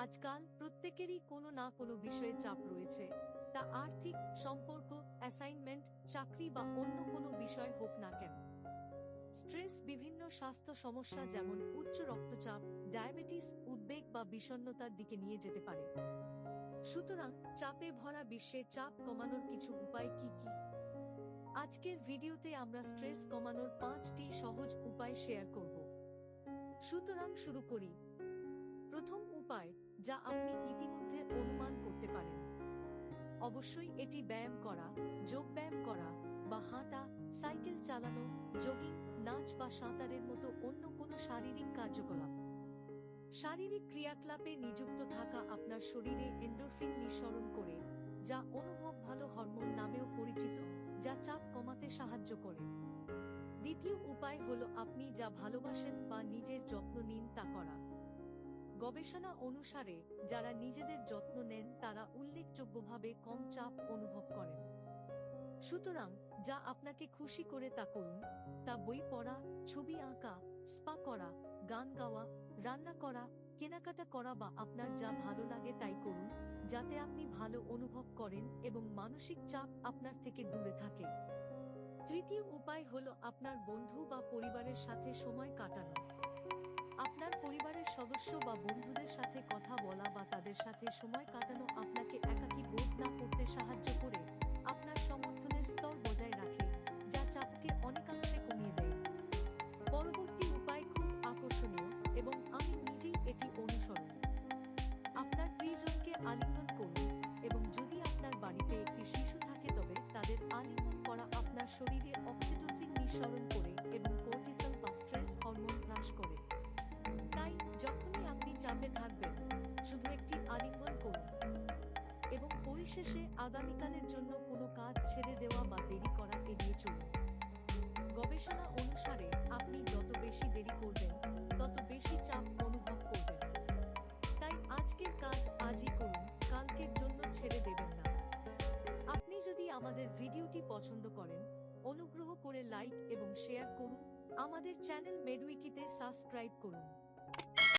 আজকাল প্রত্যেকেরই কোনো না কোনো বিষয়ে চাপ রয়েছে। তা আর্থিক, সম্পর্ক অ্যাসাইনমেন্ট চাকরি বা অন্য কোনো বিষয় হোক না কেন। স্ট্রেস বিভিন্ন স্বাস্থ্য সমস্যা যেমন উচ্চ রক্তচাপ, ডায়াবেটিস, উদ্বেগ বা বিষণ্ণতার দিকে নিয়ে যেতে পারে। সুতরাং চাপে ভরা বিশ্বে চাপ কমানোর কিছু উপায় কি কি? আজকের ভিডিওতে আমরা স্ট্রেস কমানোর পাঁচটি সহজ উপায় শেয়ার করব। সুতরাং শুরু করি। প্রথম উপায় যা আপনি ইতিমধ্যে অনুমান করতে পারেন। অবশ্যই এটি ব্যায়াম করা, যোগ ব্যায়াম করা বা হাঁটা, সাইকেল চালানো, জগিং, নাচ বা সাঁতারের মতো অন্য কোনো শারীরিক কার্যকলাপ। শারীরিক ক্রিয়াকলাপে নিযুক্ত থাকা আপনার শরীরে এন্ডোরফিন নিঃসরণ করে, যা অনুভব ভালো হরমোন নামেও পরিচিত, যা চাপ কমাতে সাহায্য করে। দ্বিতীয় উপায় হল আপনি যা ভালোবাসেন বা নিজের যত্ন নিন তা করা। গবেষণা অনুসারে, যারা নিজেদের যত্ন নেন, তারা উল্লেখযোগ্যভাবে কম চাপ অনুভব করেন। সুতরাং, যা আপনাকে খুশি করে তা করুন, তা বই পড়া, ছবি আঁকা, স্পা করা, গান গাওয়া, রান্না করা, কেনাকাটা করা বা আপনার যা ভালো লাগে তাই করুন, যাতে আপনি ভালো অনুভব করেন এবং মানসিক চাপ আপনার থেকে দূরে থাকে। তৃতীয় উপায় হল আপনার বন্ধু বা পরিবারের সাথে সময় কাটানো। সদস্য বা বন্ধুদের সাথে কথা বলা বা তাদের সাথে সময় কাটানো আপনাকে একাকী বোধ না করতে সাহায্য করে আপনার সমর্থনের স্তর বজায় রাখে, যা চাপকে অনেকাংশে কমিয়ে দেয়। পরবর্তী উপায় খুব আকর্ষণীয় এবং আমি নিজেই এটি অনুসরণ। আপনার প্রিয়জনকে আলিঙ্গন করুন এবং যদি আপনার বাড়িতে একটি শিশু থাকে তবে তাদের আলিঙ্গন করা আপনার শরীরে অক্সিটোসিন নিঃসরণ পরিশেষে আগামীকালের জন্য কোনো কাজ ছেড়ে দেওয়া বা দেরি করা এড়িয়ে চলুন। গবেষণা অনুসারে আপনি যত বেশি দেরি করবেন, তত বেশি চাপ অনুভব করবেন। তাই আজকের কাজ আজই করুন, কালকের জন্য ছেড়ে দেবেন না। আপনি যদি আমাদের ভিডিওটি পছন্দ করেন, অনুগ্রহ করে লাইক এবং শেয়ার করুন, আমাদের চ্যানেল মেডউইকিতে সাবস্ক্রাইব করুন।